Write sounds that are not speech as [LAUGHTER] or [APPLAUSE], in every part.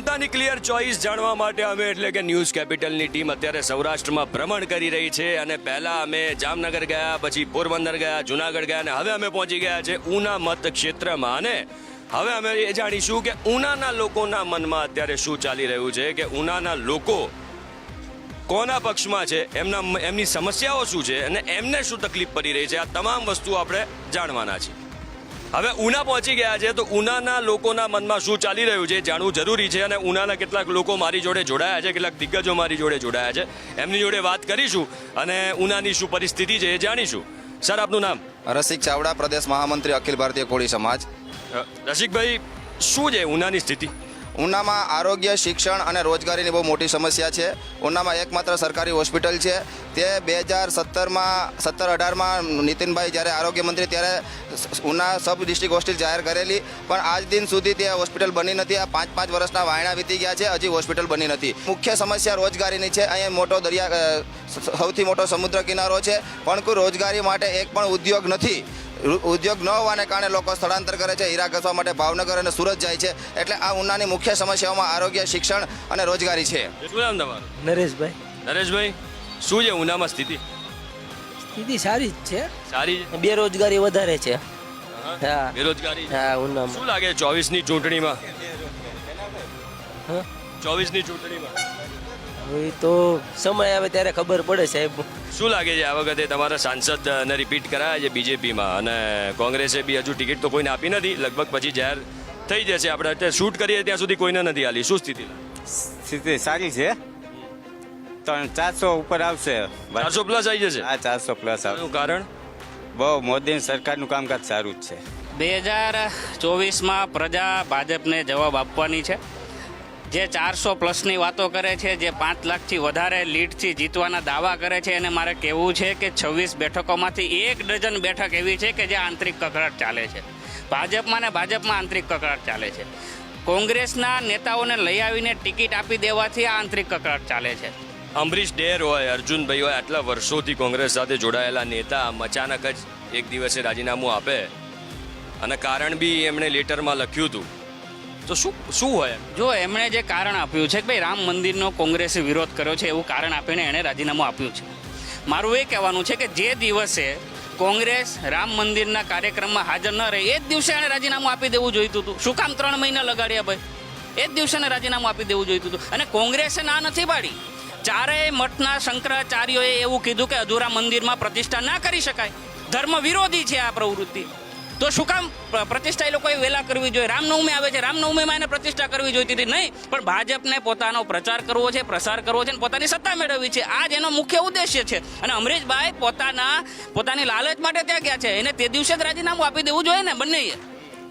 જનતાની clear choice જાણવા માટે અમે એટલે કે ન્યૂઝ કેપિટલની ટીમ અત્યારે સૌરાષ્ટ્રમાં ભ્રમણ કરી રહી છે અને પહેલા અમે જામનગર ગયા, પછી પોરબંદર ગયા, જુનાગઢ ગયા અને હવે અમે પહોંચી ગયા છે ઉના મત ક્ષેત્રમાં. અને હવે અમે એ જાણીશું કે ઉનાના લોકોના મનમાં અત્યારે શું ચાલી રહ્યું છે કે ઉનાના લોકો કોના પક્ષમાં છે, એમના એમની સમસ્યાઓ શું છે અને એમને શું તકલીફ પડી રહી છે, આ તમામ વસ્તુ આપણે જાણવાના છીએ. હવે ઉના પહોંચી ગયા છે તો ઉનાના લોકોના મનમાં શું ચાલી રહ્યું છે જાણવું જરૂરી છે અને ઉનાના કેટલાક લોકો મારી જોડે જોડાયા છે કેટલાક દિગ્ગજો મારી જોડે જોડાયા છે. એમની જોડે વાત કરીશું અને ઉનાની શું પરિસ્થિતિ છે એ જાણીશું. સર આપનું નામ? રસિક ચાવડા પ્રદેશ મહામંત્રી અખિલ ભારતીય કોળી સમાજ. રસિકભાઈ શું છે ઉનાની સ્થિતિ? ઉનામાં આરોગ્ય, શિક્ષણ અને રોજગારીની બહુ મોટી સમસ્યા છે. ઉનામાં એકમાત્ર સરકારી હોસ્પિટલ છે. તે બે હજાર સત્તરમાં, સત્તર અઢારમાં નીતિનભાઈ જ્યારે આરોગ્ય મંત્રી ત્યારે ઉના સબ ડિસ્ટ્રિક્ટ હોસ્પિટલ જાહેર કરેલી. પણ આજ દિન સુધી તે હોસ્પિટલ બની નથી. આ પાંચ પાંચ વર્ષના વાયણા વીતી ગયા છે. હજી હોસ્પિટલ બની નથી. મુખ્ય સમસ્યા રોજગારીની છે. અહીંયા મોટો દરિયા સૌથી મોટો સમુદ્ર કિનારો છે. પણ કોઈ રોજગારી માટે એક પણ ઉદ્યોગ નથી. ઉદ્યોગ ન હોવાને કારણે લોકો સ્થળાંતર કરે છે. હીરા ઘસવા માટે ભાવનગર અને સુરત જાય છે. એટલે આ ઉનાની મુખ્ય સમસ્યાઓમાં આરોગ્ય શિક્ષણ અને રોજગારી છે. શું નામ તમારું? નરેશભાઈ. નરેશભાઈ શું છે ઉનામાં સ્થિતિ? સ્થિતિ સારી જ છે. સારી છે બેરોજગારી વધારે છે. હા? બેરોજગારી? હા ઉનામાં. શું લાગે ચોવીસની ચૂંટણીમાં? હા? ચોવીસની ચૂંટણીમાં? હવે તો સમય આવે ત્યારે ખબર પડે સાહેબ. શું લાગે છે આ વખતે તમારા સાંસદ ને રિપીટ કરાયા છે બીજેપીમાં અને કોંગ્રેસે બી હજુ ટિકિટ તો કોઈને આપી નથી. લગભગ પછી જાહેર થઈ જશે. આપણે અત્યારે શૂટ કરીએ ત્યાં સુધી કોઈને નથી આલી શું સ્થિતિ? સ્થિતિ સારી છે. ત્રણ ચારસો ઉપર આવશે. ચારસો પ્લસ આવી જશે? હા ચારસો પ્લસ આવશે. કારણ? બહુ મોદી સરકારનું કામકાજ સારું જ છે. બે હજાર ચોવીસમાં પ્રજા ભાજપને જવાબ આપવાની છે. જે ચારસો પ્લસની વાતો કરે છે, જે પાંચ લાખથી વધારે લીડથી જીતવાના દાવા કરે છે, એને મારે કહેવું છે કે છવ્વીસ બેઠકોમાંથી એક ડઝન બેઠક એવી છે કે જે આંતરિક કકળાટ ચાલે છે. ભાજપમાં ને ભાજપમાં આંતરિક કકડાટ ચાલે છે. કોંગ્રેસના નેતાઓને લઈ આવીને ટિકિટ આપી દેવાથી આ આંતરિક કકળાટ ચાલે છે. અમરીશ ડેર હોય, અર્જુનભાઈ હોય, આટલા વર્ષોથી કોંગ્રેસ સાથે જોડાયેલા નેતા અચાનક જ એક દિવસે રાજીનામું આપે. અને કારણ બી એમણે લેટરમાં લખ્યું હતું. તો શું શું હોય જો, એમણે જે કારણ આપ્યું છે કે ભાઈ રામ મંદિરનો કોંગ્રેસે વિરોધ કર્યો છે એવું કારણ આપીને એણે રાજીનામું આપ્યું છે. મારું એ કહેવાનું છે કે જે દિવસે કોંગ્રેસ રામ મંદિરના કાર્યક્રમમાં હાજર ન રહે, એ જ દિવસે એણે રાજીનામું આપી દેવું જોઈતું હતું. શું કામ ત્રણ મહિના લગાડ્યા ભાઈ? એ જ દિવસે રાજીનામું આપી દેવું જોઈતું હતું. અને કોંગ્રેસે ના નથી પાડી. ચારેય મઠના શંકરાચાર્યોએ એવું કીધું કે અધૂરા મંદિરમાં પ્રતિષ્ઠા ના કરી શકાય. ધર્મ વિરોધી છે આ પ્રવૃત્તિ. તો શું કામ? પ્રતિષ્ઠા એ લોકોએ વહેલા કરવી જોઈએ. રામનવમી આવે છે. રામનવમીમાં એને પ્રતિષ્ઠા કરવી જોઈતી હતી. નહીં પણ ભાજપને પોતાનો પ્રચાર કરવો છે પ્રસાર કરવો છે અને પોતાની સત્તા મેળવવી છે. આ જ એનો મુખ્ય ઉદ્દેશ્ય છે. અને અમરીશભાઈ પોતાના પોતાની લાલચ માટે ત્યાં ગયા છે. એને તે દિવસે જ રાજીનામું આપી દેવું જોઈએ ને બંનેએ.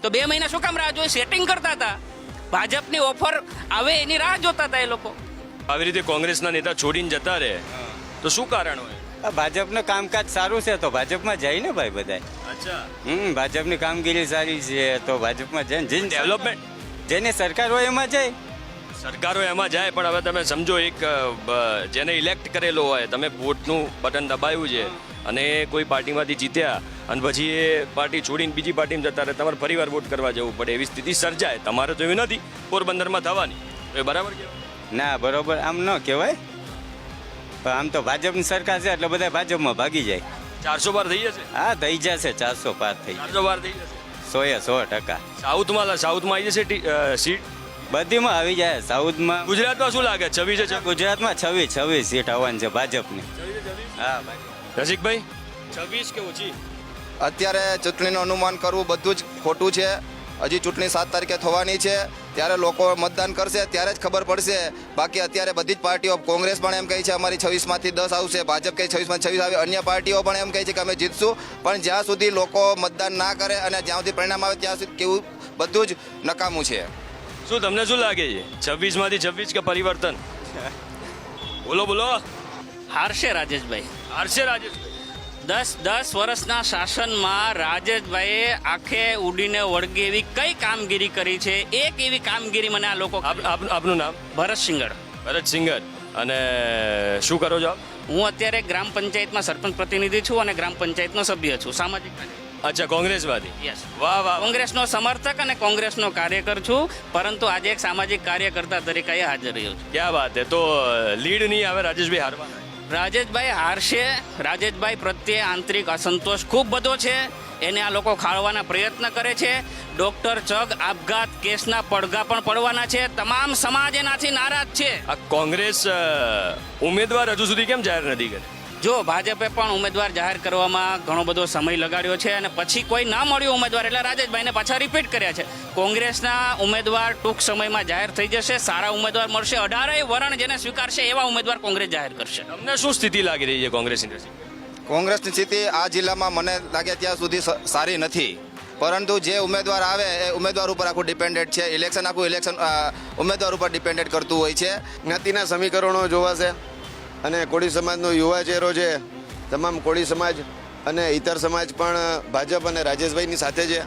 તો બે મહિના શું કામ રાહ જોઈ? સેટિંગ કરતા હતા. ભાજપની ઓફર આવે એની રાહ જોતા હતા એ લોકો. આવી રીતે કોંગ્રેસના નેતા છોડીને જતા રહે. તો શું કારણ હોય? ભાજપનું કામકાજ સારું છે તો ભાજપમાં જાય ને ભાઈ બધાય. હમ ભાજપની કામગીરી સારી છે તો ભાજપમાં જાય ને જેને ડેવલપમેન્ટ જેને સરકાર હોય એમાં જાય. સરકારો એમાં જાય પણ હવે તમે સમજો એક જેને ઇલેક્ટ કરેલો હોય તમે વોટનું બટન દબાવ્યું છે અને કોઈ પાર્ટીમાંથી જીત્યા અને પછી એ પાર્ટી છોડીને બીજી પાર્ટીમાં જતા રહે તમારે ફરીવાર વોટ કરવા જવું પડે એવી સ્થિતિ સર્જાય. તમારે તો એવી નથી પોરબંદરમાં થવાની. એ બરાબર ના બરાબર આમ ન કહેવાય. પણ આમ તો ભાજપની સરકાર છે એટલે બધા ભાજપમાં ભાગી જાય. ચારસો પાર થઈ જશે? હા થઈ જશે ચારસો પાર થઈ ચારસો પાર થઈ જશે? સો એ સો ટકા. સાઉથમાં સાઉથમાં આવી જશે સીટ? બધીમાં આવી જાય સાઉથમાં. ગુજરાતમાં શું લાગે? છવ્વીસે છવ્વીસ? ગુજરાતમાં છવ્વીસ છવ્વીસ સીટ આવવાની છે ભાજપની. હા ભાઈ. રસિકભાઈ? છવ્વીસ કે ઓછી? અત્યારે ચૂંટણીનું અનુમાન કરવું બધું જ ખોટું છે. હજી ચૂંટણી સાત તારીખે થવાની છે. ત્યારે લોકો મતદાન કરશે ત્યારે જ ખબર પડશે. બાકી અત્યારે બધી જ પાર્ટીઓ કોંગ્રેસ પણ એમ કહે છે અમારી છવ્વીસમાંથી દસ આવશે ભાજપ કહે છવ્વીસમાં છવ્વીસ આવે અન્ય પાર્ટીઓ પણ એમ કહે છે કે અમે જીતશું. પણ જ્યાં સુધી લોકો મતદાન ના કરે અને જ્યાં સુધી પરિણામ આવે ત્યાં સુધી કેવું બધું જ નકામું છે. શું તમને શું લાગે છે? છવ્વીસમાંથી છવ્વીસ કે પરિવર્તન? બોલો બોલો. હારશે રાજેશભાઈ. હારશે રાજેશભાઈ. દસ દસ વર્ષના શાસનમાં રાજેશભાઈએ આખે ઉડીને વળગે એવી કઈ કામગીરી કરી છે? એક એવી કામગીરી મને આ લોકો આપ- આપ- આપનું નામ? ભરત સિંગર ભરત સિંગર અને શું કરો છો? હું અત્યારે ગ્રામ પંચાયતમાં સરપંચ પ્રતિનિધિ છું અને ગ્રામ પંચાયતનો સભ્ય છું સામાજિક અચ્છા કોંગ્રેસવાદી? યસ વાહ વાહ. કોંગ્રેસનો સમર્થક અને કોંગ્રેસનો કાર્યકર છું પરંતુ આજે એક સામાજિક કાર્યકર્તા તરીકે હાજર રહ્યો છું. ક્યાં વાત છે તો લીડ નહીં આવે રાજેશભાઈ હારવાના. રાજેશભાઈ હારશે. રાજેશભાઈ પ્રત્યે આંતરિક અસંતોષ ખૂબ બધો છે. એને આ લોકો ખાળવાના પ્રયત્ન કરે છે. ડોક્ટર ચગ આપઘાત કેસના પડઘા પણ પડવાના છે. તમામ સમાજ એનાથી નારાજ છે. આ કોંગ્રેસ ઉમેદવાર હજુ સુધી કેમ જાહેર નથી કરી જો ભાજપે પણ ઉમેદવાર જાહેર કરવામાં ઘણો બધો સમય લગાડ્યો છે અને પછી કોઈ ના મળ્યું ઉમેદવાર એટલે રાજેશભાઈને પાછા રિપીટ કર્યા છે. કોંગ્રેસના ઉમેદવાર ટૂંક સમયમાં જાહેર થઈ જશે સારા ઉમેદવાર મળશે અઢારેય વરણ જેને સ્વીકારશે એવા ઉમેદવાર કોંગ્રેસ જાહેર કરશે. તમને શું સ્થિતિ લાગી રહી છે કોંગ્રેસની કોંગ્રેસની સ્થિતિ આ જિલ્લામાં મને લાગે ત્યાં સુધી સારી નથી. પરંતુ જે ઉમેદવાર આવે એ ઉમેદવાર ઉપર આખું ડિપેન્ડેડ છે. ઇલેક્શન આખું ઇલેક્શન ઉમેદવાર ઉપર ડિપેન્ડેડ કરતું હોય છે. જ્ઞાતિના સમીકરણો જોવાશે અને કોળી સમાજનો યુવા ચહેરો છે, તમામ કોળી સમાજ અને ઇતર સમાજ પણ ભાજપ અને રાજેશભાઈની સાથે છે.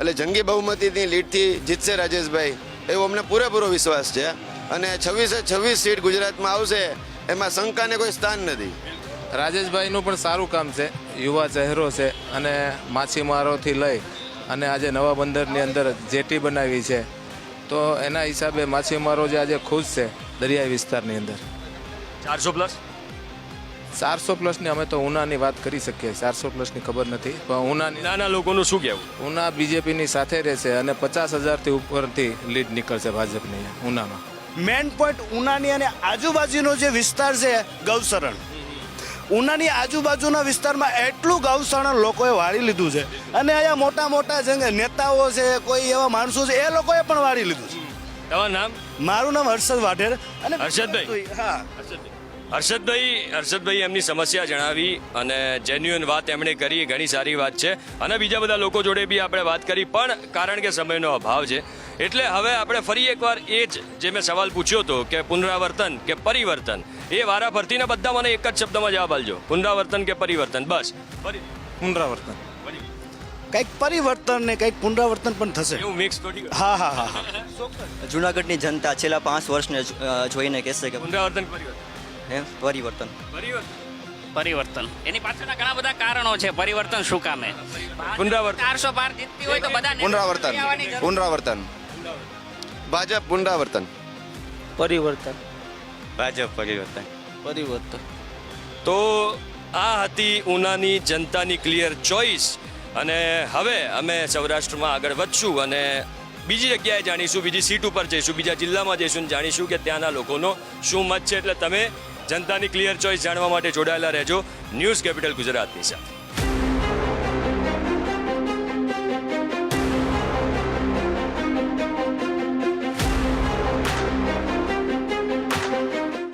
એટલે જંગી બહુમતીની લીડથી જીતશે રાજેશભાઈ, એવો અમને પૂરેપૂરો વિશ્વાસ છે. અને છવ્વીસે છવ્વીસ સીટ ગુજરાતમાં આવશે, એમાં શંકાને કોઈ સ્થાન નથી. રાજેશભાઈનું પણ સારું કામ છે, યુવા ચહેરો છે અને માછીમારોથી લઈ અને આજે નવા બંદરની અંદર જેટી બનાવી છે. તો એના હિસાબે માછીમારો જે આજે ખુશ છે દરિયાઈ વિસ્તારની અંદર. ચારસો પ્લસ? ચારસો પ્લસની અમે તો ઉનાની વાત કરી શકીએ. ચારસો પ્લસની ખબર નથી પણ ઉનાની નાના લોકોનું શું કહેવું? ઉના બીજેપીની સાથે રહેશે અને પચાસ હજારથી ઉપરથી લીડ નીકળશે ભાજપની ઉનામાં. મેન પોઈન્ટ ઉનાની અને આજુબાજુનો જે વિસ્તાર છે ગૌસરણ ઉનાની આજુબાજુના વિસ્તારમાં એટલું ગૌસરણ લોકોએ વાળી લીધું છે. અને અહીંયા મોટા મોટા જે નેતાઓ છે કોઈ એવા માણસો છે એ લોકોએ પણ વાળી લીધું છે. તમારું નામ? મારું નામ હર્ષદ વાઢેર અને હર્ષદભાઈ? હા. હર્ષદભાઈ હર્ષદભાઈ એમની સમસ્યા જણાવી અને જેન્યુઅન વાત એમણે કરી ઘણી સારી વાત છે. અને બીજા બધા લોકો જોડે બી આપણે વાત કરી પણ કારણ કે સમયનો અભાવ છે એટલે હવે આપણે ફરી એકવાર એ જ જે મેં સવાલ પૂછ્યો હતો કે પુનરાવર્તન કે પરિવર્તન એ વારા ફરતીને બધા મને એક જ શબ્દમાં જવાબ આપજો. પુનરાવર્તન કે પરિવર્તન? બસ. પુનરાવર્તન. કંઈક પરિવર્તન ને કંઈક પુનરાવર્તન પણ થશે. એવું મિક્સ હા હા હા હા. [LAUGHS] જુનાગઢની જનતા છેલ્લા પાંચ વર્ષને જોઈને કહેશે કે પુનરાવર્તન પરિવર્તન. હે? પરિવર્તન. પરિવર્તન. પરિવર્તન. એની પાછળના ઘણા બધા કારણો છે. પરિવર્તન શું કામે? પુનરાવર્તન. ચારસો પાર જીતતી હોય તો બધા પુનરાવર્તન. પુનરાવર્તન. ભાજપ પુનરાવર્તન. પરિવર્તન. ભાજપ પરિવર્તન. પરિવર્તન. તો આ હતી ઉનાની જનતાની ક્લિયર ચોઇસ અને હવે અમે સૌરાષ્ટ્રમાં આગળ વધશું અને બીજી જગ્યાએ જાણીશું, બીજી સીટ ઉપર જઈશું, બીજા જિલ્લામાં જઈશું અને જાણીશું કે ત્યાંના લોકોનો શું મત છે. એટલે તમે જનતાની ક્લિયર ચોઇસ જાણવા માટે જોડાયેલા રહેજો. ન્યૂઝ કેપિટલ ગુજરાતની સાથે.